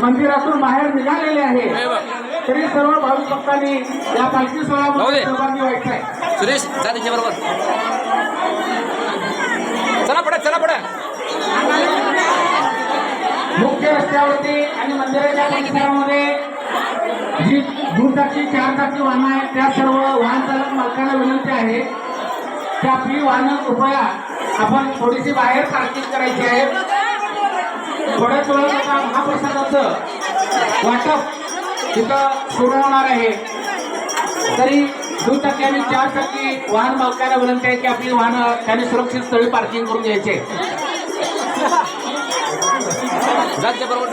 मंदिरातून बाहेर निघालेले आहे. तरी सर्व भाविक भक्तांनी या पालखी सोहळ्यामध्ये. सहभागी व्हायचं आहे. सुरेश जा त्यांच्या बरोबर. चला पडा चला पडा मुख्य रस्त्यावरती आणि मंदिराच्या परिसरामध्ये जी दुचाकी चार चाकी वाहनं आहेत त्या सर्व वाहन चालक मालकांना विनंती आहे. की आपली वाहनं कृपया आपण थोडीशी बाहेर पार्किंग करायची आहे. थोड्याच वेळात आता महाप्रसादाचं वाटप तिथं सुरू होणार आहे. तरी दुचाकी आणि चार टक्के वाहन मालकाला विनंती आहे की आपली वाहनं त्यांनी सुरक्षित स्थळी पार्किंग करून घ्यायचे. राज्य बरोबर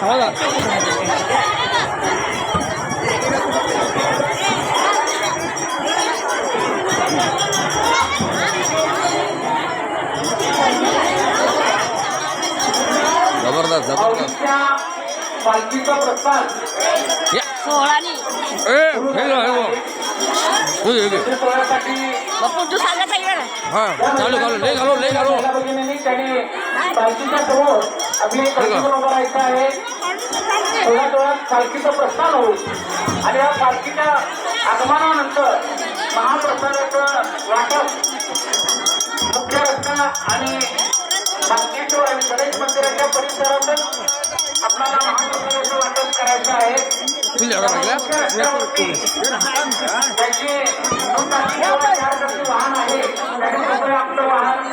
थांबा जरा. जबरदस्त जबरदस्त. पालखीचा प्रस्ताव या. सोहळानी. ए हे घे, हे घे. हे घे, हे घे. सोहळ्यासाठी बापू तू सांगत आहे का? हा चालू घालू लय घालू लय घालू त्याने पालखीच्या समोर आपली बरोबर राहायचं आहे थोड्या वेळात पालखीचं प्रस्थान होईल आणि या पालखीच्या आगमनानंतर महाप्रसादाचं वाटप मुख्य रस्ता आणि पालखीचं आणि गणेश मंदिराच्या परिसरातच आपल्याला महाप्रसादाचं वाटप करायचं आहे. त्याची दुचाकी किंवा चार चाकी वाहन आहे त्याने कृपया आपलं वाहन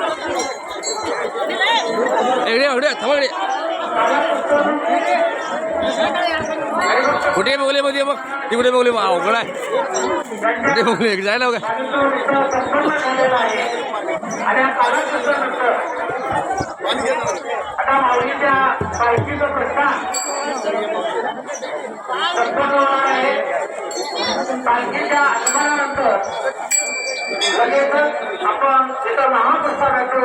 कुठे मोगले मध्ये मग तिकडे मोगले अवघड आहे कुठे मोगले जायला बघा आपण तिथं महाप्रसादाचं